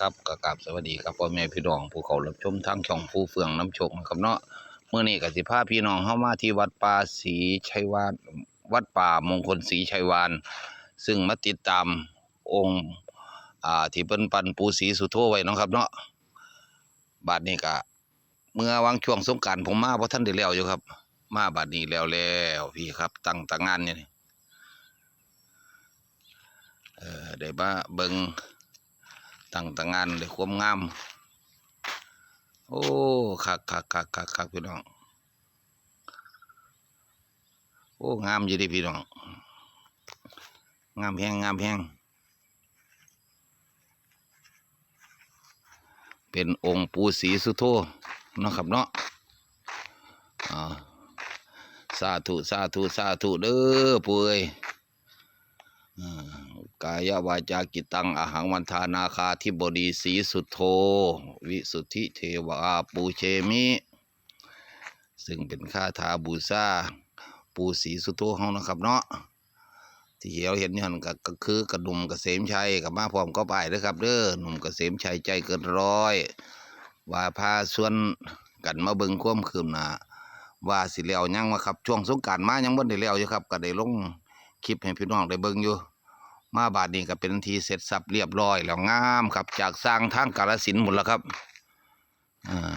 ครับกกราบสวัสดีครับพ่อแม่พี่น้องผู้เขารับชมทางช่องผู้เฟืองน้ำชคนะครับเนาะเมื่อนี้ก็สิพาพี่น้องเข้ามาที่วัดป่าศรีชัยวานวัดป่ามงคลศรีชัยวาน ซึ่งมาติดตามองค์อ่าที่เปิ้นปันปูศรีสุโธไว้เนาะครับเนาะบาดนี้ก็เมื่อวางช่วงสงกรารผมมาเพราะท่านได้แล้วอยู่ครับ มาบาดนี้แล้วแล้วพี่ครับ ตั้งตางานเนี่ยเออได้มาเบิง ตั้งแตงานเลยความงาม โอ้คักคักคักคักคักพี่น้อง โอ้งามอยู่ดิพี่น้อง งามแพงงามแพงเป็นองค์ปูศรีสุโธเนาะครับเนาะอ่าสาธุ สาธุ สาธุ เด้อปุ้ย กายวาจากิตังอาหังวันทานาคาธิบดีสีสุโธวิสุทธิเทวาปูเชมิ ซึ่งเป็นคาถาบูชาปูสีสุโธเฮานะครับเนาะที่เราเห็นอยู่นั่นก็คือกระดุมกระเกษมชัยกับมาพร้อมก็ไปเด้อครับเด้อหนุ่มกระเกษมชัยใจเกินร้อย ว่าพาส่วนกันมาเบิ่งควมคืบหน้าว่าสิแล้วยังมาครับช่วงสงการมายังบ่ได้แล้วอยู่ครับ ก็ได้ลงคลิปให้พี่น้องได้เบิ่งอยู่ มาบาดนี้ก็เป็นทีเสร็จสับเรียบร้อยแล้วงามครับ จากสร้างทางกาลสินธุ์หมดแล้วครับอ่า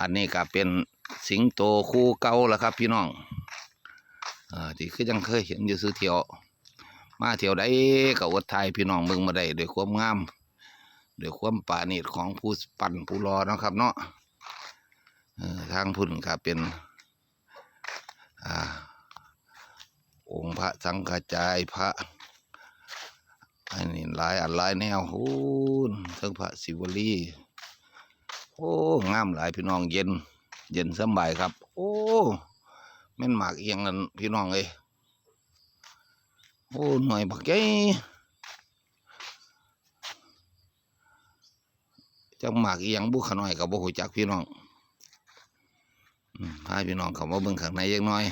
อันนี้ก็เป็นสิงโตคู่เก่าแล้วครับ พี่น้องอ่าที่คือยังเคยเห็นอยู่ซื้อเที่ยว มาเที่ยวใดก็อดทยพี่น้องเบิ่งมาได้ด้วยความงามด้วยความปาณีตของผู้ปั่นผู้รอนะครับ เนาะทางพุ่นก็เป็น อ่า องค์พระสังฆจายพระอันนี้หลายอันหลายแนวโอ้นเทั้งพระศิวลีโอ้งามหลายพี่น้องเย็น เย็นสบายครับ โอ้แม่นหมากเอียงนั่นพี่น้องเอ้โอ้หน่อยบักใหญ่จังหมากเอียงบุขน้อยกับบุหูจักพี่น้องอืมพาพี่น้องเขามาเบิ่งข้างในเล็กน้อย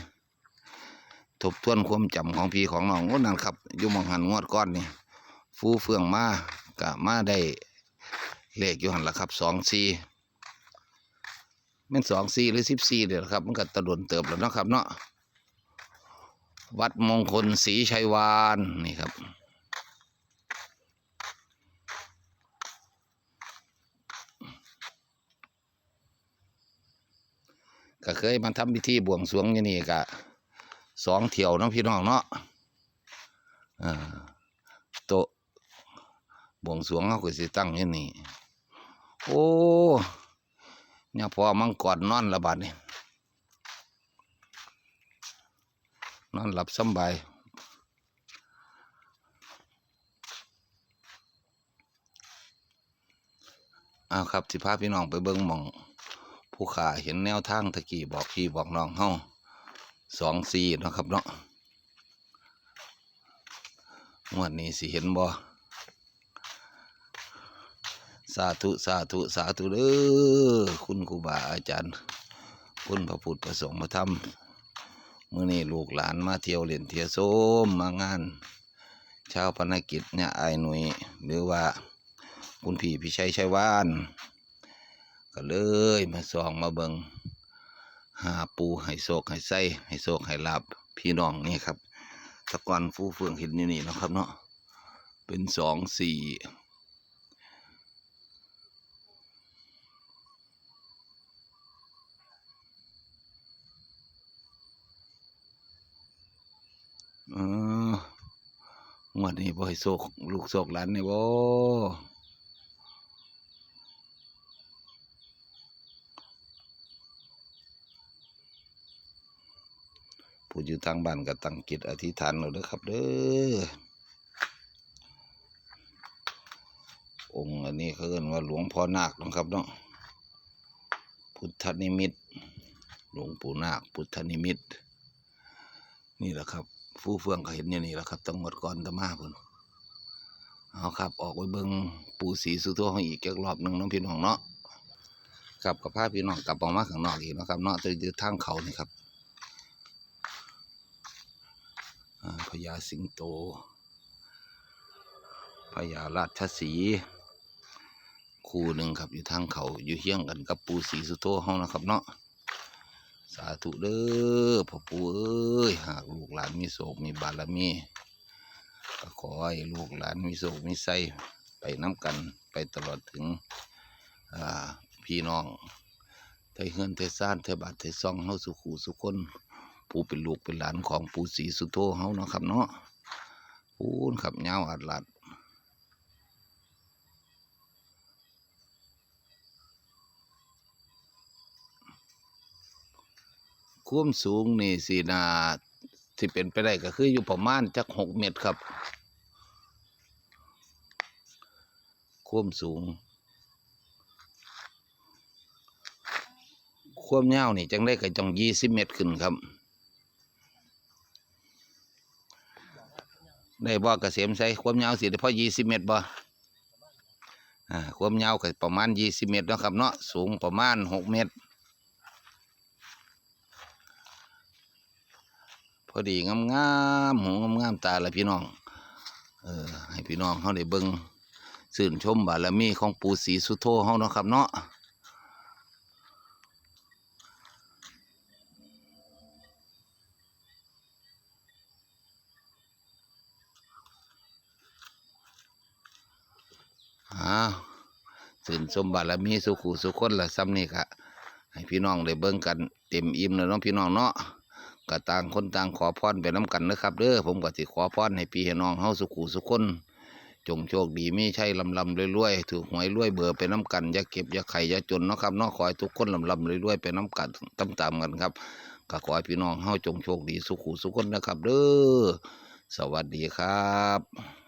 บทวนความจำของพี่ของน้องโอ้นั่นครับอยู่มองหันงวดก้อนนี่ฟูเฟืองมากะมาได้เลขอยู่หันละครับสองสี่แม่นสองสี่หรือสิบสี่เดี๋ยวครับ มันก็ตะดวนเติบแล้วนะครับ เนาะวัดมงคลศรีชัยวานนี่ครับก็เคยมาทำพิธีบวงสรวงอย่างนี้กะ สองเที่ยวน้องพี่น้องเนาะอ่าโตบวงสวงเขาก็สิตั้งอย่างนี้โอ้เนี่ยพอมังกรนอนระบาดนี่นอนหลับสบายอ้าวครับสิพาพี่น้องไปเบิ่งมอง ผู้ขาเห็นแนวทางตะกี้บอกพี่บอกน้องเฮา สองสี่นะครับเนาะงวดนี้สิเห็นบ่สาธุสาธุสาธุเด้อคุณครูบาอาจารย์ คุณพระพุทธพระสงฆ์มาทำมื่อนี้ลูกหลานมาเที่ยวเล่นเที่ยวโซมมางานชาวพนักกิจเนี่ยไอ้หน่วยหรือว่าคุณพี่พิชัยชัยวาน ก็เลยมาส่องมาเบิง หาปูให้โศกให้ไส้ให้โศกให้ลาบพี่น้องนี่ครับตะกอนฟูเฟืองเห็นอยู่นี่เนาะครับเนาะเป็นสองสี่เอองวดนี้บ่ให้โศกลูกโศกหลานนี่บ่ ผู้อยู่ทางบ้านก็ตั้งจิตอธิษฐานเอาเด้อครับเด้อองค์อันนี้เขาเรียกว่าหลวงพ่อนาคเนาะครับเนาะพุทธนิมิตหลวงปู่นาคพุทธนิมิต นี่แหละครับฟูเฟืองก็เห็นอย่างนี้แหละครับตั้งหมดก่อนตะมาพุ่นเอาครับ ออกไปเบิงปูสีสุโธของอีกจักรอบหนึ่งน้องพี่น้องเนาะกลับกับพาพี่น้องกลับออกมาข้างนอกอีกนะครับเนาะจะอยู่ทางเขานี่ครับอ่าพ ญาสิงโตพญาราชสีคู่หนึ่งครับอยู่ทางเขาอยู่เฮี้ยงกันกับปูสีสุโธเฮานะครับเนาะสาธุเด้อพ่อปู่เอ้ยหากลูกหลานมีโศกมีบารมีก็ขอให้ลูกหลานมีโศกมีไส้ไปน้ำกันไปตลอดถึงพี่น้องไทยเฮือนไทยซ่านไทยบาทไทยซองเฮาสุขูสุคน ปู่เป็นลูกเป็นหลานของปู่ศรีสุโธเฮาเนาะครับเนาะปูนขับยาวอัดลัดความสูงนี่สินาที่เป็นไปได้ก็คืออยู่ประมาณจักหกเมตรครับความสูง ความยาวนี่จังได้ก็จังยี่สิบเมตรขึ้นครับ ได้บ่เกษมใส่ความยาวสิได้พอยี่สิบเมตรบ่อ่าความยาวก็ประมาณยี่สิบเมตรเนาะครับเนาะสูงประมาณหกเมตร พอดีงามงามๆหูงามงามๆตาละพี่น้องเออให้พี่น้องเขาได้เบิ่งสื่นชมบารมีของปู่ศรีสุโธเฮาเนาะครับเนาะ สื่นชมบารมีสุขุสุขคนละซ้ำนี่ค่ะให้พี่น้องได้เบิ่งกันเต็มอิ่มเลยเนาะพี่น้องเนาะก็ต่างคนต่างขอพรไปน้ำกันนะครับเด้อผมก็สิขอพรให้พี่ให้น้องเฮาสุขุสุขคน จงโชคดีมีชัยลำลำรวยๆถูกหวยรวยเบอร์ไปน้ำกันอย่าเก็บอย่าไข่อย่าจนเนาะครับเนาะขอให้ทุกคนลำลำรวยๆไปน้ำกันตามตามๆกันครับก็ขอให้พี่น้องเฮาจงโชคดีสุขุสุขคนนะครับเด้อสวัสดีครับ